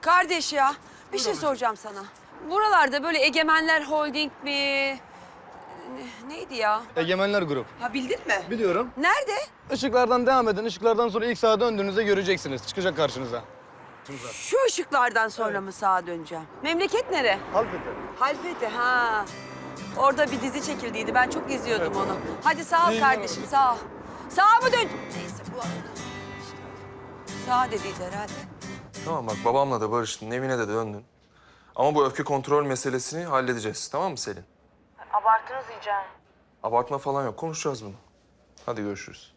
Kardeş ya, bir şey soracağım sana. Buralarda böyle Egemenler Holding mi? Ne- neydi ya? Egemenler Grup. Ha bildin mi? Biliyorum. Nerede? Işıklardan devam edin. Işıklardan sonra ilk sağa döndüğünüzde göreceksiniz. Çıkacak karşınıza. Şu ışıklardan sonra mı sağa döneceğim? Memleket nere? Halfeti. Halfeti ha. Orada bir dizi çekildiydi. Ben çok izliyordum onu. Hadi sağ ol İyi kardeşim sağ ol. Sağa mı dön? Neyse bu arada. Sağ dediydi herhalde. Tamam bak babamla da barıştın, evine de döndün. Ama bu öfke kontrol meselesini halledeceğiz. Tamam mı Selin? Abarttınız iyice. Abartma falan yok. Konuşacağız bunu. Hadi görüşürüz.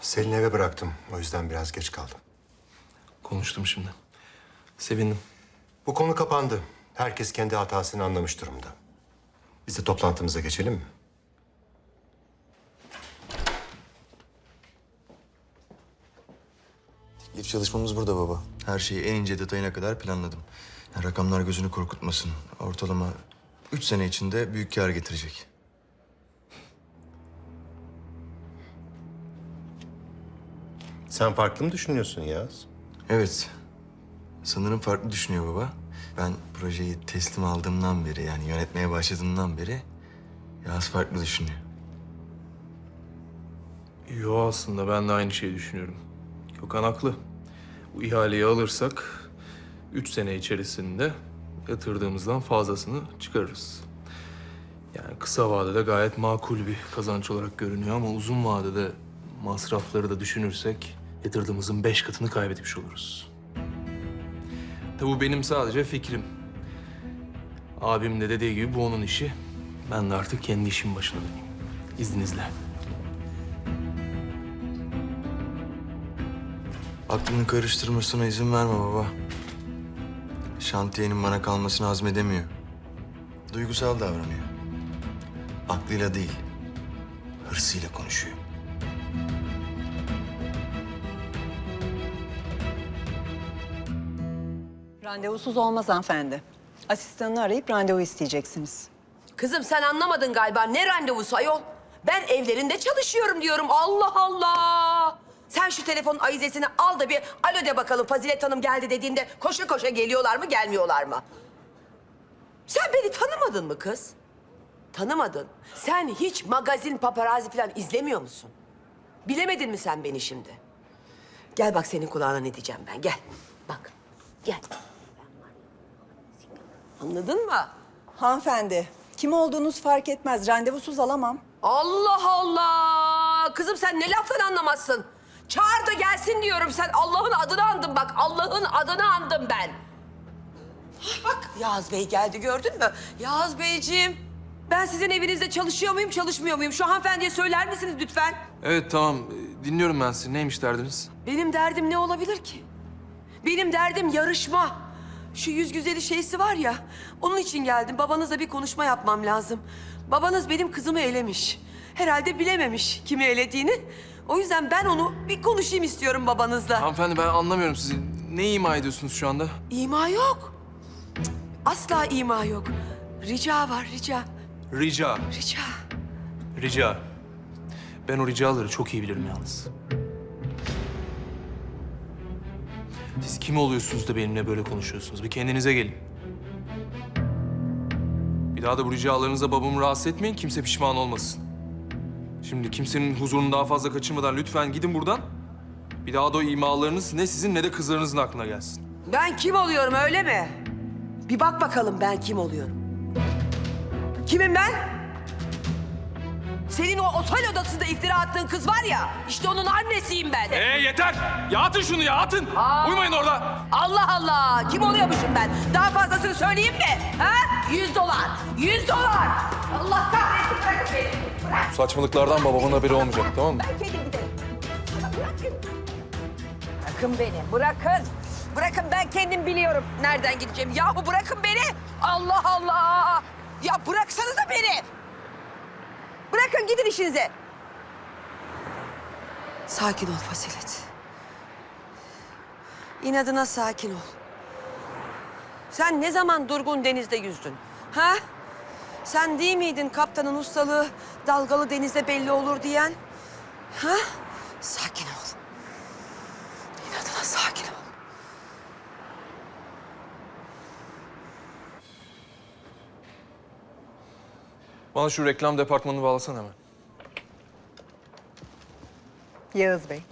Selin'i eve bıraktım. O yüzden biraz geç kaldım. Konuştum şimdi. Sevindim. Bu konu kapandı. Herkes kendi hatasını anlamış durumda. Biz de toplantımıza geçelim mi? İlk çalışmamız burada baba. Her şeyi en ince detayına kadar planladım. Yani rakamlar gözünü korkutmasın. Ortalama üç sene içinde büyük kar getirecek. Sen farklı mı düşünüyorsun Yağız? Evet. Sanırım farklı düşünüyor baba. Ben projeyi teslim aldığımdan beri yani yönetmeye başladığımdan beri Yağız farklı düşünüyor. Yo aslında ben de aynı şeyi düşünüyorum. Gökhan haklı. Bu ihaleyi alırsak üç sene içerisinde yatırdığımızdan fazlasını çıkarırız. Yani kısa vadede gayet makul bir kazanç olarak görünüyor ama uzun vadede masrafları da düşünürsek yatırdığımızın beş katını kaybetmiş oluruz. Tabii bu benim sadece fikrim. Abim de dediği gibi bu onun işi. Ben de artık kendi işim başına döneyim. İzninizle. Aklını karıştırmasına izin verme baba. Şantiyenin bana kalmasını hazmedemiyor. Duygusal davranıyor. Aklıyla değil, hırsıyla konuşuyor. Randevusuz olmaz hanımefendi. Asistanını arayıp randevu isteyeceksiniz. Kızım sen anlamadın galiba. Ne randevusu ayol? Ben evlerinde çalışıyorum diyorum. Allah Allah. Sen şu telefonun ayizesini al da bir alo de bakalım Fazilet Hanım geldi dediğinde koşa koşa geliyorlar mı gelmiyorlar mı? Sen beni tanımadın mı kız? Tanımadın. Sen hiç magazin paparazzi falan izlemiyor musun? Bilemedin mi sen beni şimdi? Gel bak senin kulağına ne diyeceğim ben. Gel. Bak. Gel. Anladın mı? Hanımefendi, kim olduğunuz fark etmez. Randevusuz alamam. Allah Allah! Kızım sen ne laftan anlamazsın? Çağır da gelsin diyorum. Sen Allah'ın adını andın bak. Allah'ın adını andım ben. Ah, Bak Yağız Bey geldi gördün mü? Yağız Beyciğim. Ben sizin evinizde çalışıyor muyum, çalışmıyor muyum? Şu hanımefendiye söyler misiniz lütfen? Evet tamam. Dinliyorum ben sizi. Neymiş derdiniz? Benim derdim ne olabilir ki? Benim derdim yarışma. Şu yüz güzeli şeysi var ya, onun için geldim. Babanızla bir konuşma yapmam lazım. Babanız benim kızımı elemiş. Herhalde bilememiş kimi elediğini. O yüzden ben onu bir konuşayım istiyorum babanızla. Hanımefendi ben anlamıyorum sizi. Ne ima ediyorsunuz şu anda? İma yok. Cık, Asla ima yok. Rica var, rica. Rica. Rica. Rica. Ben o ricaları çok iyi bilirim yalnız. Siz kim oluyorsunuz da benimle böyle konuşuyorsunuz? Bir kendinize gelin. Bir daha da bu ricalarınıza babamı rahatsız etmeyin. Kimse pişman olmasın. Şimdi kimsenin huzurunu daha fazla kaçırmadan lütfen gidin buradan. Bir daha da o imalarınız ne sizin ne de kızlarınızın aklına gelsin. Ben kim oluyorum öyle mi? Bir bak bakalım ben kim oluyorum. Kimim ben? Senin o otel odasında iftira attığın kız var ya, işte onun annesiyim ben. Ee yeter! Ya atın şunu ya atın! Uymayın orada! Allah Allah! Kim oluyormuşum ben? Daha fazlasını söyleyeyim mi? Ha? Yüz dolar! Yüz dolar! Allah kahretsin bırakın beni! Bırak! Bu saçmalıklardan babamın haberi olmayacak tamam mı? Ben kendim giderim. Bırakın. Bırakın beni, bırakın. Bırakın ben kendim biliyorum nereden gideceğim. Yahu bırakın beni! Allah Allah! Ya bıraksanıza beni! Gidin işinize. Sakin ol Fazilet. İnadına sakin ol. Sen ne zaman durgun denizde yüzdün? Ha? Sen değil miydin kaptanın ustalığı dalgalı denizde belli olur diyen? Ha? Sakin ol. İnadına sakin ol. Bana şu reklam departmanını bağlasana hemen. Yağız Bey.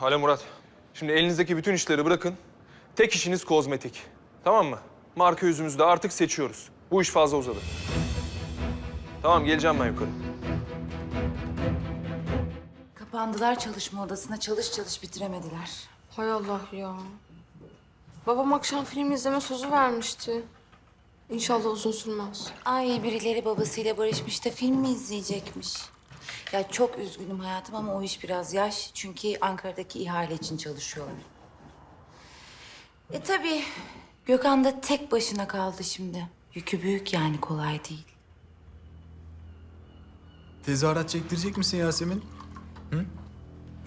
Alo Murat. Şimdi elinizdeki bütün işleri bırakın. Tek işiniz kozmetik. Tamam mı? Marka yüzümüzü de artık seçiyoruz. Bu iş fazla uzadı. Tamam geleceğim ben yukarı. Kapandılar çalışma odasına. Çalış çalış bitiremediler. Hay Allah ya. Babam akşam film izleme sözü vermişti. İnşallah uzun sürmez. Ay birileri babasıyla barışmış da film mi izleyecekmiş? Ya çok üzgünüm hayatım ama o iş biraz yaş. Çünkü Ankara'daki ihale için çalışıyorlar. E tabii Gökhan da tek başına kaldı şimdi. Yükü büyük yani kolay değil. Tezahürat çektirecek misin Yasemin? Hı?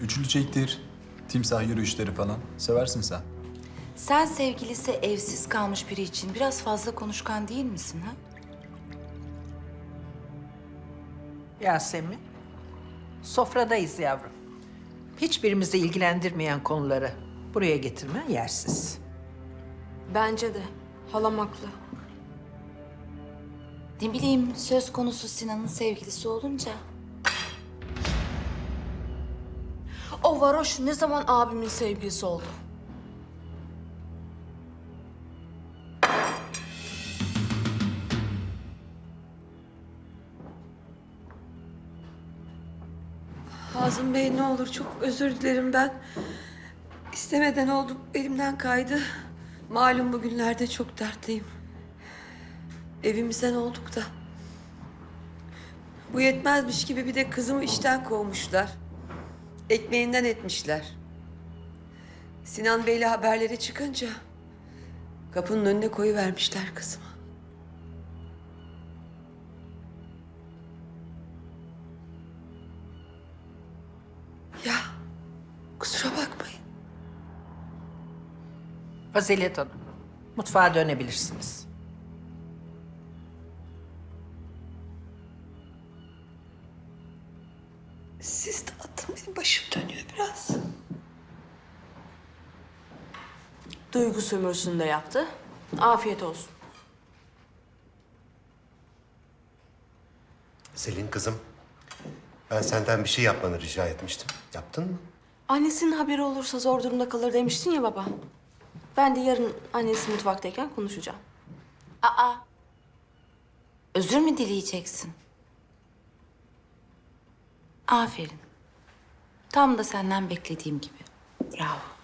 Üçlü çektir. Timsah yürüyüşleri falan. Seversin sen. Sen sevgilisi evsiz kalmış biri için biraz fazla konuşkan değil misin ha? Yasemin, sofradayız yavrum. Hiçbirimizi ilgilendirmeyen konuları buraya getirmen yersiz. Bence de. Halam haklı. Ne bileyim söz konusu Sinan'ın sevgilisi olunca. O varoş ne zaman abimin sevgilisi oldu? Hazım Bey ne olur çok özür dilerim ben. istemeden oldu elimden kaydı. Malum bugünlerde çok dertliyim. Evimizden olduk da. Bu yetmezmiş gibi bir de kızımı işten kovmuşlar. Ekmeğinden etmişler. Sinan Bey'le haberleri çıkınca kapının önüne koyuvermişler kızımı. Fazilet Hanım, mutfağa dönebilirsiniz. Siz dağıttın benim başım dönüyor biraz. Duygu sömürüsünü de yaptı. Afiyet olsun. Selin kızım, ben senden bir şey yapmanı rica etmiştim. Yaptın mı? Annesinin haberi olursa zor durumda kalır demiştin ya baba. Ben de yarın annesi mutfaktayken konuşacağım. Aa. Özür mü dileyeceksin? Aferin. Tam da senden beklediğim gibi. Bravo.